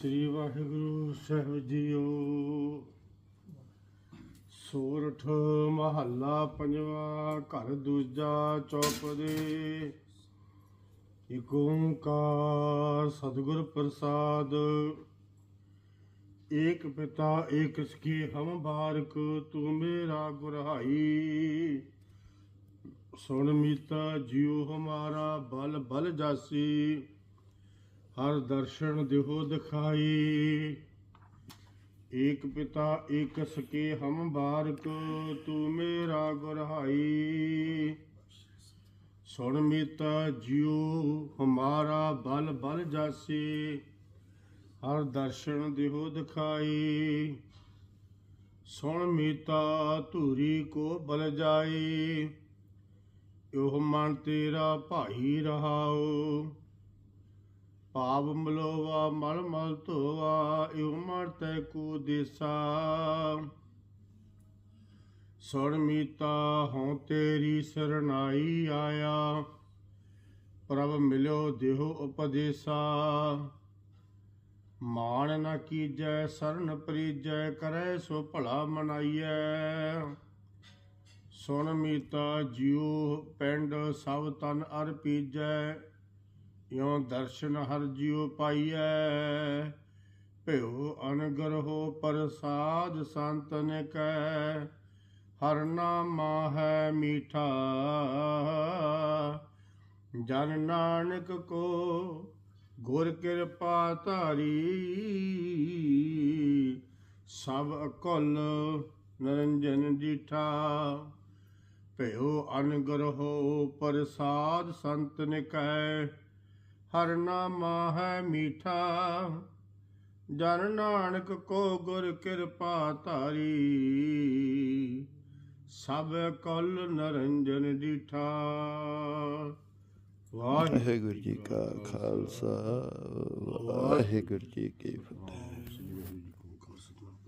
ਸ੍ਰੀ ਵਾਹਿਗੁਰੂ ਸਾਹਿਬ JIO. ਸੋਰਠ ਮਹੱਲਾ ਪੰਜਵਾ, ਘਰ ਦੂਜਾ ਚੌਪਦੇ। ਏਕ ਓੰਕਾਰ ਸਤਿਗੁਰ ਪ੍ਰਸਾਦ। ਏਕ ਪਿਤਾ ਏਕ ਸਖੀ, ਹਮ ਬਾਰਕ ਤੂੰ ਮੇਰਾ ਗੁਰਹਾਈ। ਸੁਣ ਮੀਤਾ, ਜਿਉ ਹਮਾਰਾ ਬਲ ਬਲ ਜਾਸੀ। ਹਰ ਦਰਸ਼ਨ ਦਿਹੋ ਦਿਖਾਈ। ਏਕ ਪਿਤਾ ਏਕ ਸਕੇ ਹਮ ਬਾਰਕ, ਤੂੰ ਮੇਰਾ ਗੁਰਹਾਈ। ਸੁਣ ਮੀਤਾ ਜਿਉ, ਹਮਾਰਾ ਬਲ ਬਲ ਜਾਸੀ। ਹਰ ਦਰਸ਼ਨ ਦਿਹੋ ਦਿਖਾਈ। ਸੁਣ ਮੀਤਾ ਧੂਰੀ ਕੋ ਬਲ ਜਾਈ। ਇਹ ਮਨ ਤੇਰਾ ਭਾਈ ਰਹਾਓ ਪਾਪ ਮਲੋਵਾ, ਮਲ ਮਲ ਧੋਵਾ ਇਹ ਮਨ ਤੈ ਕੋ ਦੇਸਾ। ਸੁਣ ਮੀਤਾ, ਹਉ ਤੇਰੀ ਸਰਨਾਈ ਆਇਆ। ਪ੍ਰਭ ਮਿਲਿਓ ਦੇਹੋ ਉਪਦੇਸਾ। ਮਾਣ ਨ ਕੀਜੈ, ਸਰਨ ਪ੍ਰੀਜੈ, ਕਰੈ ਸੋ ਭਲਾ ਮਨਾਈਐ। ਸੁਣ ਮੀਤਾ, ਜਿਉ ਪਿੰਡ ਸਭ ਤਨ ਅਰਪੀਜੈ ਇਉਂ ਦਰਸ਼ਨ ਹਰ ਜਿਉ ਪਾਈਐ। ਭਿਉ ਅਨਗਰਹੋ ਪ੍ਰਸਾਦ ਸੰਤਨ ਕੈ ਹਰ ਨਾਮਾ ਹੈ ਮੀਠਾ। ਜਨ ਨਾਨਕ ਕੋ ਗੁਰ ਕਿਰਪਾ ਧਾਰੀ। ਸਭ ਅਕਲ ਨਰੰਜਨ ਜੀਠਾ। ਭਇਓ ਅਨਗਰਹੋ ਪ੍ਰਸਾਦ ਸੰਤਨ ਕੈ ਹਰ ਨਾਮਾ ਹੈ ਮੀਠਾ। ਜਨ ਨਾਨਕ ਕੋ ਗੁਰ ਕਿਰਪਾ ਧਾਰੀ। ਸਭ ਕਲ ਨਰੰਜਨ ਵਾਹਿਗੁਰੂ ਵਾਹਿਗੁਰੂ ਜੀ ਕਾ ਖਾਲਸਾ। ਵਾਹਿਗੁਰੂ ਜੀ ਕੀ ਫਤਿਹ।